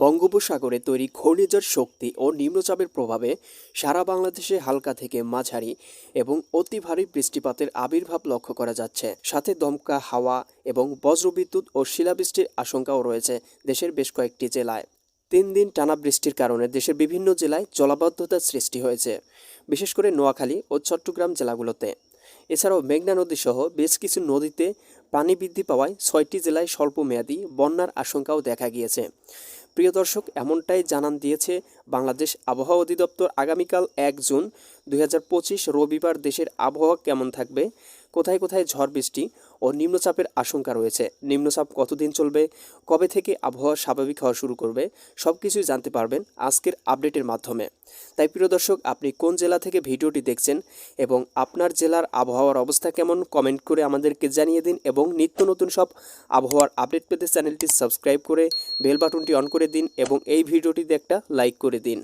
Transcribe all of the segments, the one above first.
বঙ্গোপসাগরে তৈরি ঘূর্ণিঝড় শক্তি ও নিম্নচাপের প্রভাবে সারা বাংলাদেশে হালকা থেকে মাঝারি এবং অতি ভারী বৃষ্টিপাতের আবির্ভাব লক্ষ্য করা যাচ্ছে। সাথে দমকা হাওয়া এবং বজ্রবিদ্যুৎ ও শিলাবৃষ্টির আশঙ্কাও রয়েছে দেশের বেশ কয়েকটি জেলায়। তিন দিন টানা বৃষ্টির কারণে দেশের বিভিন্ন জেলায় জলাবদ্ধতার সৃষ্টি হয়েছে, বিশেষ করে নোয়াখালী ও চট্টগ্রাম জেলাগুলোতে। এছাড়াও মেঘনা নদী সহ বেশ কিছু নদীতে পানি বৃদ্ধি পাওয়ায় ছয়টি জেলায় স্বল্প মেয়াদী বন্যার আশঙ্কাও দেখা গিয়েছে। প্রিয় দর্শক এমনটাই জানান দিয়েছে বাংলাদেশ আবহাওয়া অধিদপ্তর আগামীকাল এক জুন। দুই হাজার পঁচিশ রবিবার দেশের আবহাওয়া কেমন থাকবে? কোথায় কোথায় ঝড় বৃষ্টি ও নিম্নচাপের আশঙ্কা রয়েছে? নিম্নচাপ কতদিন চলবে? কবে থেকে আবহাওয়া স্বাভাবিক হওয়া শুরু করবে? সব কিছুই জানতে পারবেন আজকের আপডেটের মাধ্যমে। তাই প্রিয় দর্শক, আপনি কোন জেলা থেকে ভিডিওটি দেখছেন এবং আপনার জেলার আবহাওয়ার অবস্থা কেমন কমেন্ট করে আমাদেরকে জানিয়ে দিন এবং নিত্য নতুন সব আবহাওয়ার আপডেট পেতে চ্যানেলটি সাবস্ক্রাইব করে বেল বাটনটি অন করে দিন এবং এই ভিডিওটিতে একটা লাইক করে দিন।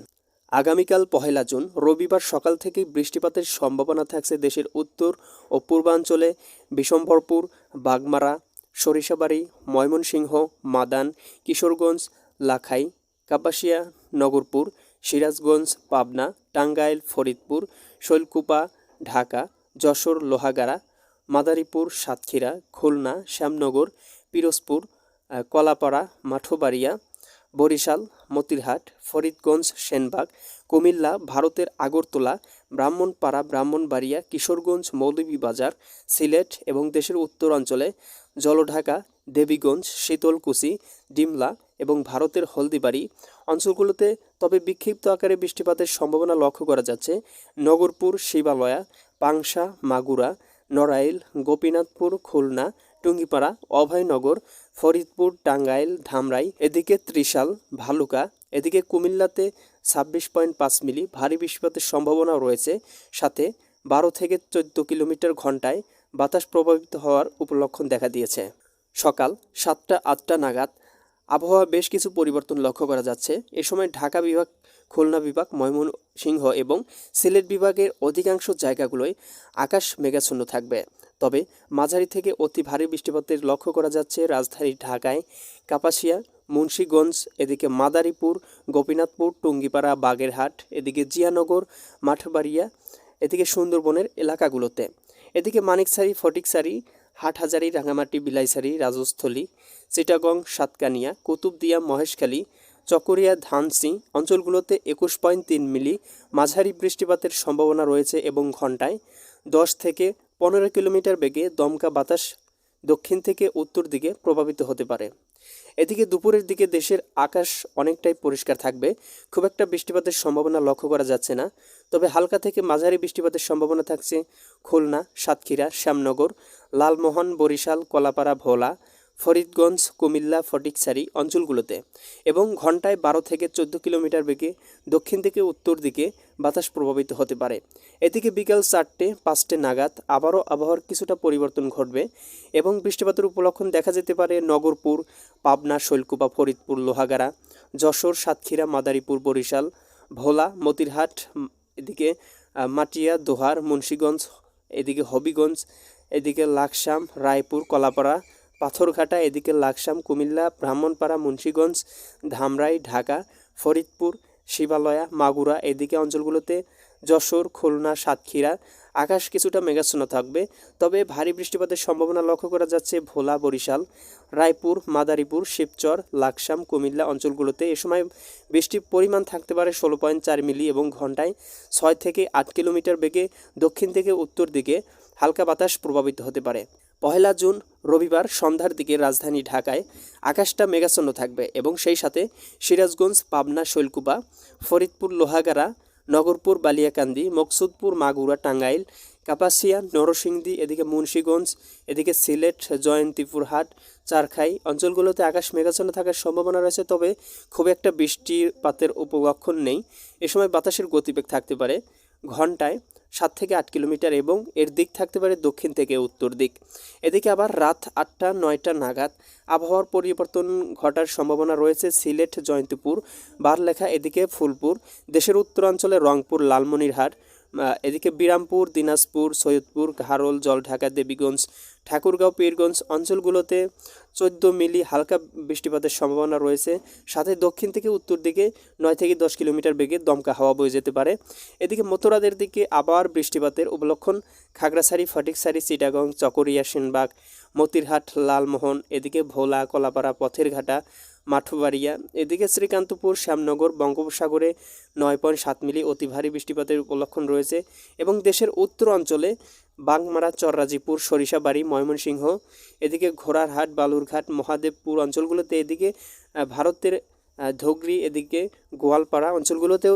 আগামীকাল পহেলা জুন, রবিবার সকাল থেকেই বৃষ্টিপাতের সম্ভাবনা থাকছে দেশের উত্তর ও পূর্বাঞ্চলে বিশম্বরপুর বাগমারা, সরিষাবাড়ি, ময়মনসিংহ, মাদান, কিশোরগঞ্জ, লাখাই, কাপাসিয়া, নগরপুর, সিরাজগঞ্জ, পাবনা, টাঙ্গাইল, ফরিদপুর, শৈলকুপা, ঢাকা, যশোর, লোহাগাড়া, মাদারীপুর, সাতক্ষীরা, খুলনা, শ্যামনগর, পিরোজপুর কলাপাড়া, মাঠোবাড়িয়া বরিশাল, মতিরহাট, ফরিদগঞ্জ, সেনবাগ, কুমিল্লা, ভারতের আগরতলা, ব্রাহ্মণপাড়া, ব্রাহ্মণবাড়িয়া, কিশোরগঞ্জ, মৌলভীবাজার, সিলেট এবং দেশের উত্তরাঞ্চলে জলঢাকা, দেবীগঞ্জ, শীতলকুচি, ডিমলা এবং ভারতের হলদিবাড়ি অঞ্চলগুলোতে তবে বিক্ষিপ্ত আকারে বৃষ্টিপাতের সম্ভাবনা লক্ষ্য করা যাচ্ছে। নগরপুর, শিবালয়া, পাংশা, মাগুরা নড়াইল, গোপীনাথপুর, খুলনা, টুঙ্গিপাড়া, অভয়নগর, ফরিদপুর, টাঙ্গাইল, ধামরাই, এদিকে ত্রিশাল, ভালুকা, এদিকে কুমিল্লাতে ছাব্বিশ পয়েন্ট পাঁচ মিলি ভারী বৃষ্টিপাতের সম্ভাবনাও রয়েছে। সাথে বারো থেকে চোদ্দ কিলোমিটার ঘন্টায় বাতাস প্রভাবিত হওয়ার উপলক্ষণ দেখা দিয়েছে। সকাল সাতটা, আটটা নাগাদ আবহাওয়া বেশ কিছু পরিবর্তন লক্ষ্য করা যাচ্ছে। এ সময় ঢাকা বিভাগ, খুলনা বিভাগ ময়মনসিংহ এবং সিলেট বিভাগের অধিকাংশ জায়গাগুলোয় আকাশ মেঘাচ্ছন্ন থাকবে। তবে মাঝারি থেকে অতি ভারী বৃষ্টিপাতের লক্ষ্য করা যাচ্ছে রাজধানী ঢাকায় কাপাসিয়া, মুন্সীগঞ্জ, এদিকে মাদারীপুর, গোপীনাথপুর, টুঙ্গিপাড়া, বাগেরহাট, এদিকে জিয়ানগর, মাঠবাড়িয়া, এদিকে সুন্দরবনের এলাকাগুলোতে। এদিকে মানিকসারি, ফটিকসারি, হাটহাজারি, রাঙামাটি, বিলাইসারি, রাজস্থলী, চিটাগং, সাতকানিয়া, কুতুবদিয়া, মহেশখালী চকরিয়া, ধানসি অঞ্চলগুলোতে একুশ পয়েন্ট তিন মিলি মাঝারি বৃষ্টিপাতের সম্ভাবনা রয়েছে এবং ঘন্টায় দশ থেকে পনেরো কিলোমিটার বেগে দমকা বাতাস দক্ষিণ থেকে উত্তর দিকে প্রভাবিত হতে পারে। এদিকে দুপুরের দিকে দেশের আকাশ অনেকটাই পরিষ্কার থাকবে। খুব একটা বৃষ্টিপাতের সম্ভাবনা লক্ষ্য করা যাচ্ছে না। তবে হালকা থেকে মাঝারি বৃষ্টিপাতের সম্ভাবনা থাকছে খুলনা, সাতক্ষীরা, শ্যামনগর, লালমোহন, বরিশাল, কলাপাড়া, ভোলা ফরিদগঞ্জ, কুমিল্লা ফটিকসারি অঞ্চলগুলোতে এবং ঘন্টায় বারো থেকে চোদ্দ কিলোমিটার বেগে দক্ষিণ থেকে উত্তর দিকে বাতাস প্রভাবিত হতে পারে। এদিকে বিকাল চারটে, পাঁচটে নাগাদ আবারও আবহাওয়ার কিছুটা পরিবর্তন ঘটবে এবং বৃষ্টিপাতের উপলক্ষণ দেখা যেতে পারে নগরপুর, পাবনা, শৈলকুপা, ফরিদপুর, লোহাগাড়া, যশোর, সাতক্ষীরা, মাদারীপুর, বরিশাল, ভোলা, মতিরহাট এদিকে মাটিয়া, দোহার, মুন্সীগঞ্জ, এদিকে হবিগঞ্জ, এদিকে লাকসাম, রায়পুর, কলাপাড়া পাথরঘাটা এদিকে লাকসাম, কুমিল্লা, ব্রাহ্মণপাড়া, মুন্সীগঞ্জ, ধামরাই, ঢাকা, ফরিদপুর, শিবালয়া, মাগুরা এদিকে অঞ্চলগুলোতে যশোর, খুলনা, সাতক্ষীরা আকাশ কিছুটা মেঘাচ্ছন্ন থাকবে। তবে ভারী বৃষ্টিপাতের সম্ভাবনা লক্ষ্য করা যাচ্ছে ভোলা, বরিশাল, রায়পুর, মাদারীপুর, শিবচর, লাকসাম, কুমিল্লা অঞ্চলগুলোতে। এ সময় বৃষ্টির পরিমাণ থাকতে পারে ষোলো পয়েন্ট চার মিলি এবং ঘন্টায় ছয় থেকে আট কিলোমিটার বেগে দক্ষিণ থেকে উত্তর দিকে হালকা বাতাস প্রভাবিত হতে পারে। পহেলা জুন, রবিবার সন্ধ্যার দিকে রাজধানী ঢাকায় আকাশটা মেঘাচ্ছন্ন থাকবে এবং সেই সাথে সিরাজগঞ্জ, পাবনা, শৈলকুপা, ফরিদপুর, লোহাগাড়া, নগরপুর, বালিয়াকান্দি, মকসুদপুর, মাগুরা, টাঙ্গাইল, কাপাসিয়া, নরসিংদী, এদিকে মুন্সীগঞ্জ, এদিকে সিলেট, জয়ন্তীপুরহাট, চারখাই অঞ্চলগুলোতে আকাশ মেঘাচ্ছন্ন থাকার সম্ভাবনা রয়েছে। তবে খুব একটা বৃষ্টিপাতের উপলক্ষণ নেই। এ সময় বাতাসের গতিবেগ থাকতে পারে। ঘন্টায় সাত থেকে আট কিলোমিটার এবং এর দিক থাকতে পারে দক্ষিণ থেকে উত্তর দিক। এদিকে আবার রাত আটটা, নয়টা নাগাদ আবহাওয়ার পরিবর্তন ঘটার সম্ভাবনা রয়েছে সিলেট, জয়ন্তপুর, বারলেখা, এদিকে ফুলপুর, দেশের উত্তরাঞ্চলে রংপুর, লালমনিরহাট এদিকে বিরামপুর, দিনাজপুর, সৈয়দপুর, ঘারল, জলঢাকা, দেবীগঞ্জ, ঠাকুরগাঁও, পীরগঞ্জ অঞ্চলগুলোতে চোদ্দ মিলি হালকা বৃষ্টিপাতের সম্ভাবনা রয়েছে। সাথে দক্ষিণ থেকে উত্তর দিকে নয় থেকে দশ কিলোমিটার বেগে দমকা হাওয়া বয়ে যেতে পারে। এদিকে মথুরাদের দিকে আবার বৃষ্টিপাতের উপলক্ষণ খাগড়াছড়ি, ফটিকছড়ি, চিটাগং, চকরিয়া, সেনবাগ, মতিরহাট, লালমোহন, এদিকে ভোলা, কলাপাড়া পথের ঘাটা মাঠবাড়িয়া। এদিকে শ্রীকান্তপুর, শ্যামনগর, বঙ্গোপসাগরে নয় পয়েন্ট সাত মিলি অতি ভারী বৃষ্টিপাতের উপলক্ষণ রয়েছে এবং দেশের উত্তর অঞ্চলে বাংমারা চররাজিপুর, সরিষাবাড়ি, ময়মনসিংহ, এদিকে ঘোড়ারহাট, বালুরঘাট, মহাদেবপুর অঞ্চলগুলোতে এদিকে ভারতের ধগরি, এদিকে গোয়ালপাড়া অঞ্চলগুলোতেও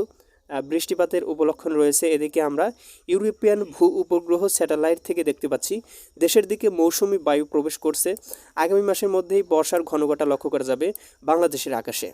বৃষ্টিপাতের উপলক্ষণ রয়েছে। এদিকে আমরা ইউরোপিয়ান ভূ উপগ্রহ স্যাটেলাইট থেকে দেখতে পাচ্ছি, দেশের দিকে মৌসুমি বায়ু প্রবেশ করছে। আগামী মাসের মধ্যেই বর্ষার ঘনঘটা লক্ষ্য করা যাবে বাংলাদেশের আকাশে।